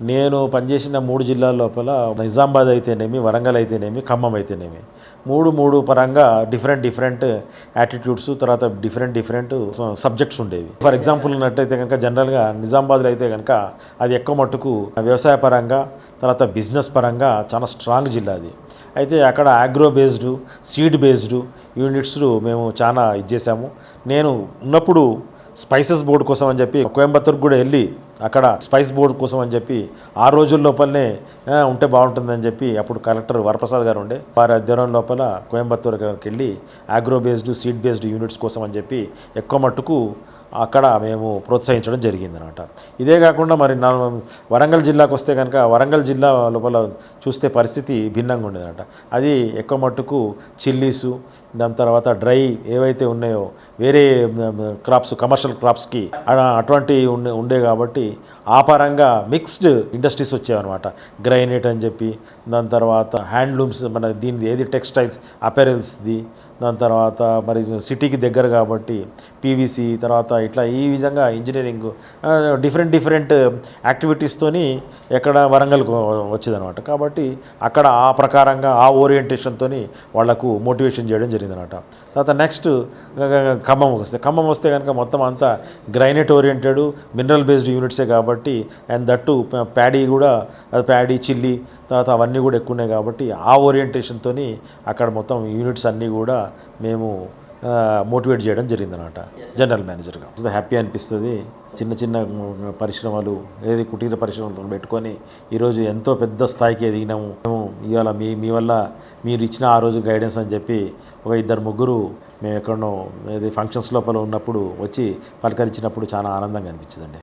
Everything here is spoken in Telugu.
నేను పనిచేసిన మూడు జిల్లాల లోపల నిజామాబాద్ అయితేనేమి వరంగల్ అయితేనేమి ఖమ్మం అయితేనేమి. మూడు మూడు పరంగా డిఫరెంట్ డిఫరెంట్ యాటిట్యూడ్స్ తర్వాత డిఫరెంట్ డిఫరెంట్ సబ్జెక్ట్స్ ఉండేవి. ఫర్ ఎగ్జాంపుల్ ఉన్నట్టయితే కనుక జనరల్గా నిజామాబాద్లో అయితే కనుక అది ఎక్కువ మట్టుకు వ్యవసాయ పరంగా తర్వాత బిజినెస్ పరంగా చాలా స్ట్రాంగ్ జిల్లా అది. అయితే అక్కడ agro based seed based units మేము చాలా ఇచ్చేసాము నేను ఉన్నప్పుడు స్పైసెస్ బోర్డు కోసం అని చెప్పి కోయంబత్తూర్కి కూడా వెళ్ళి అక్కడ స్పైస్ బోర్డు కోసం అని చెప్పి ఆ రోజుల లోపలనే ఉంటే బాగుంటుందని చెప్పి అప్పుడు కలెక్టర్ వరప్రసాద్ గారు ఉండే. వారి అధ్యయనం లోపల కోయంబత్తూర్కి వెళ్ళి agro based seed based units కోసం అని చెప్పి ఎక్కువ మట్టుకు అక్కడ మేము ప్రోత్సహించడం జరిగిందనమాట. ఇదే కాకుండా మరి నా వరంగల్ జిల్లాకు వస్తే కనుక వరంగల్ జిల్లా లోపల చూస్తే పరిస్థితి భిన్నంగా ఉండేదనమాట. అది ఎక్కువ మట్టుకు చిల్లీసు దాని తర్వాత డ్రై ఏవైతే ఉన్నాయో వేరే క్రాప్స్ కమర్షియల్ క్రాప్స్కి అటువంటి ఉండే ఉండే కాబట్టి ఆ పరంగా మిక్స్డ్ ఇండస్ట్రీస్ వచ్చాయన్నమాట గ్రైనేట్ అని చెప్పి దాని తర్వాత హ్యాండ్లూమ్స్ మన దీనిది ఏది టెక్స్టైల్స్ అపెరల్స్ది దాని తర్వాత మరి సిటీకి దగ్గర కాబట్టి పీవీసీ తర్వాత ఇట్లా ఈ విధంగా ఇంజనీరింగ్ డిఫరెంట్ డిఫరెంట్ యాక్టివిటీస్తోని ఎక్కడ వరంగల్కు వచ్చిందనమాట కాబట్టి అక్కడ ఆ ప్రకారంగా ఆ ఓరియంటేషన్తో వాళ్ళకు మోటివేషన్ చేయడం జరిగిందనమాట తర్వాత నెక్స్ట్ ఖమ్మం వస్తే ఖమ్మం వస్తే కనుక మొత్తం అంతా గ్రైనేట్ ఓరియంటెడ్ మినరల్ బేస్డ్ యూనిట్సే కాబట్టి అండ్ దట్టు ప్యాడీ కూడా ప్యాడీ చిల్లీ తర్వాత అవన్నీ కూడా ఎక్కువ ఉన్నాయి కాబట్టి ఆ ఓరియంటేషన్తో అక్కడ మొత్తం యూనిట్స్ అన్నీ కూడా మేము మోటివేట్ చేయడం జరిగిందనమాట జనరల్ మేనేజర్గా. హ్యాపీ అనిపిస్తుంది. చిన్న చిన్న పరిశ్రమలు ఏది కుటీర పరిశ్రమలు పెట్టుకొని ఈరోజు ఎంతో పెద్ద స్థాయికి ఎదిగినాము. మేము ఇవాళ మీ మీ వల్ల మీరు ఇచ్చిన ఆ రోజు గైడెన్స్ అని చెప్పి ఒక ఇద్దరు ముగ్గురు మేము ఎక్కడో ఏది ఫంక్షన్స్ లోపల ఉన్నప్పుడు వచ్చి పలకరించినప్పుడు చాలా ఆనందంగా అనిపించిందండి.